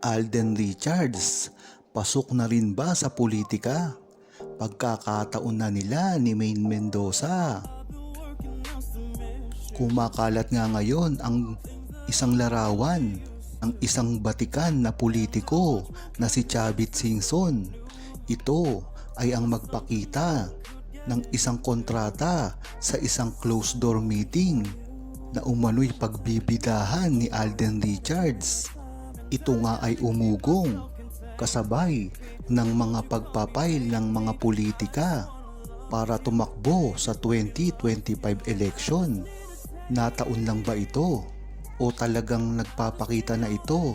Alden Richards, pasok na rin ba sa politika? Pagkakataon na nila ni Maine Mendoza. Kumakalat nga ngayon ang isang larawan ang isang batikan na politiko na si Chavit Singson. Ito ay ang magpakita ng isang kontrata sa isang closed door meeting na umano'y pagbibidahan ni Alden Richards. Ito nga ay umugong kasabay ng mga pagpapail ng mga politika para tumakbo sa 2025 election. Nataon lang ba ito? O talagang nagpapakita na ito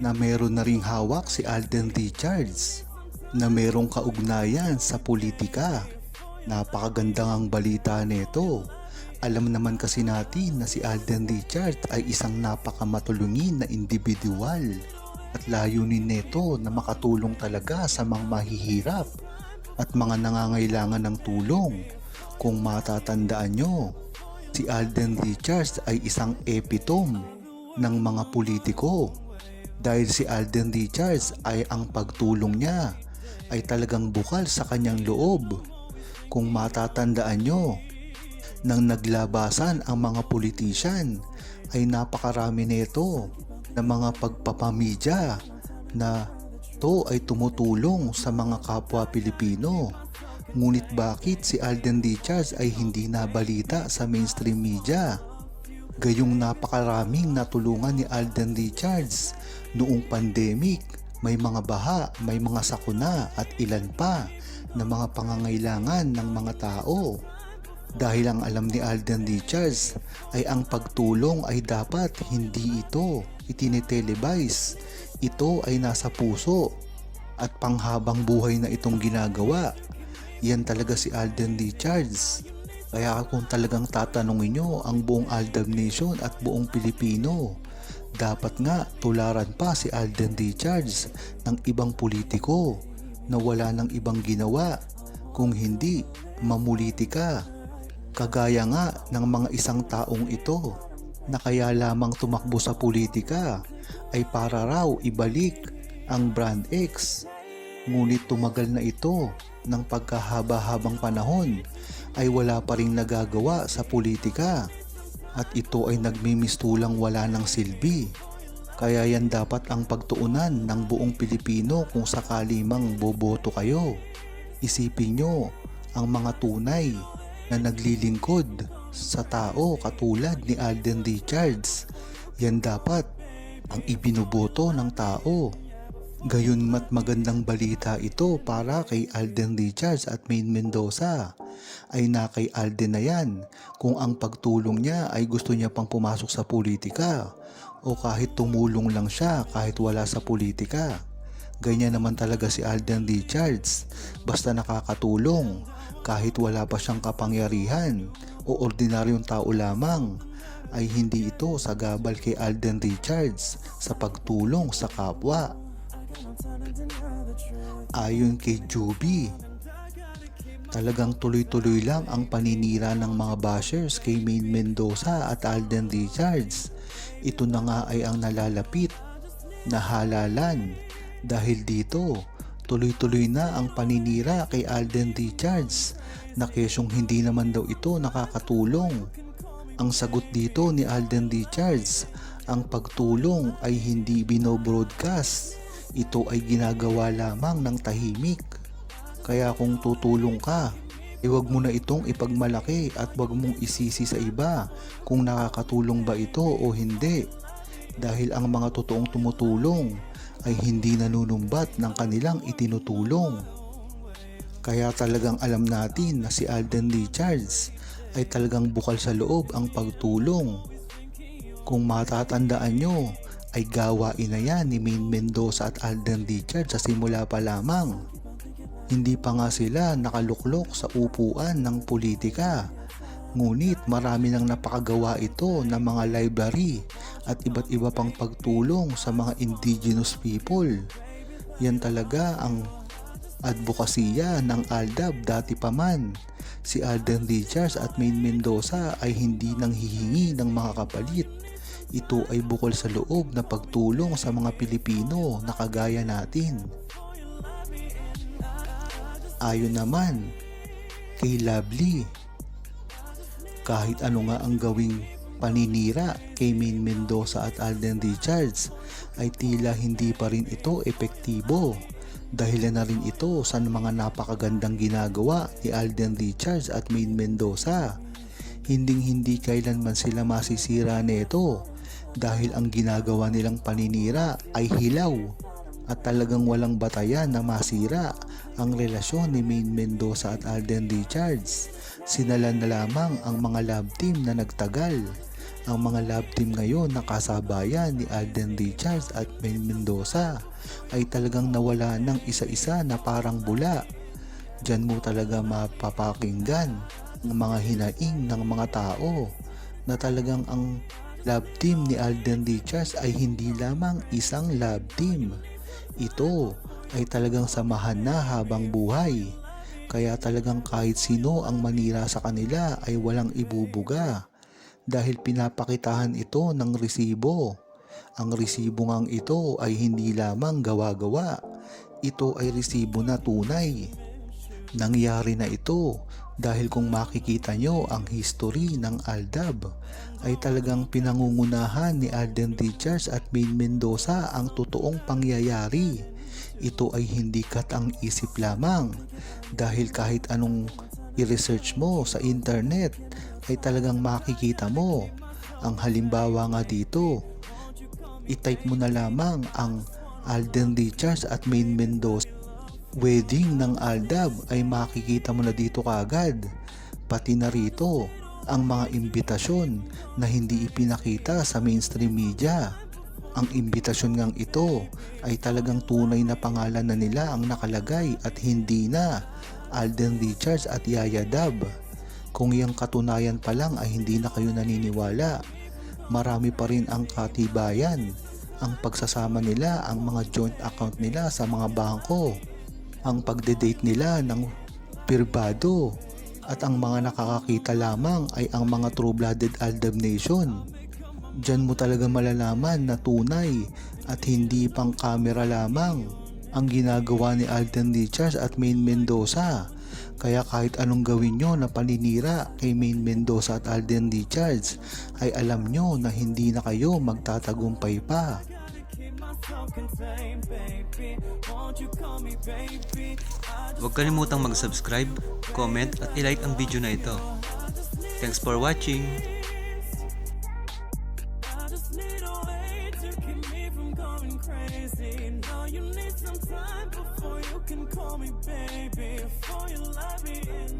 na meron na ring hawak si Alden Richards na merong kaugnayan sa politika? Napakaganda ang balita nito. Alam naman kasi natin na si Alden Richards ay isang napakamatulungin na individual at layunin nito na makatulong talaga sa mga mahihirap at mga nangangailangan ng tulong. Kung matatandaan nyo, si Alden Richards ay isang epitome ng mga politiko dahil si Alden Richards ay ang pagtulong niya ay talagang bukal sa kanyang loob. Kung matatandaan nyo, nang naglabasan ang mga politisyan ay napakarami nito na mga pagpapamidya na to ay tumutulong sa mga kapwa Pilipino. Ngunit bakit si Alden Richards ay hindi nabalita sa mainstream media? Gayong napakaraming natulungan ni Alden Richards noong pandemic, may mga baha, may mga sakuna at ilan pa na mga pangangailangan ng mga tao. Dahil ang alam ni Alden Richards ay ang pagtulong ay dapat hindi ito itinitelevise. Ito ay nasa puso at panghabang buhay na itong ginagawa. Yan talaga si Alden Richards. Kaya kung talagang tatanungin nyo ang buong Aldab Nation at buong Pilipino, dapat nga tularan pa si Alden Richards ng ibang politiko na wala ng ibang ginawa kung hindi mamuliti ka. Kagaya nga ng mga isang taong ito na kaya lamang tumakbo sa politika ay para raw ibalik ang Brand X. Ngunit tumagal na ito ng pagkahaba-habang panahon ay wala pa rin nagagawa sa politika at ito ay nagmimistulang wala ng silbi. Kaya yan dapat ang pagtuunan ng buong Pilipino kung sakali mang boboto kayo. Isipin nyo ang mga tunay na naglilingkod sa tao katulad ni Alden Richards. Yan dapat ang ibinuboto ng tao. Gayon mat magandang balita ito para kay Alden Richards at Maine Mendoza. Ay na kay Alden na yan kung ang pagtulong niya ay gusto niya pang pumasok sa politika o kahit tumulong lang siya kahit wala sa politika. Ganyan naman talaga si Alden Richards. Basta nakakatulong kahit wala pa siyang kapangyarihan o ordinaryong tao lamang ay hindi ito sagabal kay Alden Richards sa pagtulong sa kapwa. Ayon kay Juby, talagang tuloy-tuloy lang ang paninira ng mga bashers kay Maine Mendoza at Alden Richards. Ito na nga ay ang nalalapit na halalan dahil dito tuloy-tuloy na ang paninira kay Alden Richards na kesyong hindi naman daw ito nakakatulong. Ang sagot dito ni Alden Richards, ang pagtulong ay hindi binobroadcast. Ito ay ginagawa lamang ng tahimik. Kaya kung tutulong ka, iwag mo na itong ipagmalaki at wag mong isisi sa iba kung nakakatulong ba ito o hindi. Dahil ang mga totoong tumutulong ay hindi nanunumbat ng kanilang itinutulong. Kaya talagang alam natin na si Alden Richards ay talagang bukal sa loob ang pagtulong. Kung matatandaan nyo, ay gawain na yan ni Maine Mendoza at Alden Richards sa simula pa lamang. Hindi pa nga sila nakaluklok sa upuan ng politika. Ngunit marami nang napakagawa ito ng mga library at iba't iba pang pagtulong sa mga indigenous people. Yan talaga ang advokasya ng ALDAB dati pa man. Si Alden Richards at Maine Mendoza ay hindi nang hihingi ng mga kapalit. ito ay bukol sa loob na pagtulong sa mga Pilipino na kagaya natin. Ayon naman kay Lovely, kahit ano nga ang gawing paninira kay Main Mendoza at Alden Richards ay tila hindi pa rin ito epektibo dahil na rin ito sa mga napakagandang ginagawa ni Alden Richards at Main Mendoza. Hinding hindi kailanman sila masisira nito dahil ang ginagawa nilang paninira ay hilaw at talagang walang batayan na masira ang relasyon ni Main Mendoza at Alden Richards. Sinalan na lamang ang mga love team na nagtagal. Ang mga love team ngayon na kasabayan ni Alden Richards at Main Mendoza ay talagang nawala ng isa-isa na parang bula. Diyan mo talaga mapapakinggan ang mga hinaing ng mga tao na talagang ang love team ni Alden Richards ay hindi lamang isang love team. Ito ay talagang samahan na habang buhay. Kaya talagang kahit sino ang manira sa kanila ay walang ibubuga dahil pinapakitahan ito ng resibo. Ang resibo ngang ito ay hindi lamang gawa-gawa. Ito ay resibo na tunay. Nangyari na ito dahil kung makikita nyo ang history ng Aldab ay talagang pinangungunahan ni Alden Richards at Main Mendoza ang totoong pangyayari. Ito ay hindi katang isip lamang dahil kahit anong i-research mo sa internet ay talagang makikita mo. Ang halimbawa nga dito, i-type mo na lamang ang Alden Richards at Main Mendoza wedding ng Aldab ay makikita mo na dito kagad. Pati na rito ang mga imbitasyon na hindi ipinakita sa mainstream media. Ang imbitasyon ngang ito ay talagang tunay na pangalan na nila ang nakalagay at hindi na Alden Richards at Yaya Dab. Kung yung katunayan pa lang ay hindi na kayo naniniwala, marami pa rin ang katibayan ang pagsasama nila ang mga joint account nila sa mga bangko ang pagde-date nila ng pribado at ang mga nakakakita lamang ay ang mga true-blooded Aldab Nation. Diyan mo talaga malalaman na tunay at hindi pang kamera lamang ang ginagawa ni Alden Richards at Main Mendoza. Kaya kahit anong gawin nyo na paninira kay Main Mendoza at Alden Richards ay alam nyo na hindi na kayo magtatagumpay pa. Huwag kalimutang mag-subscribe, comment at ilike ang video na ito. Thanks for watching! Me. Now you need some time before you can call me baby. Before you let me in.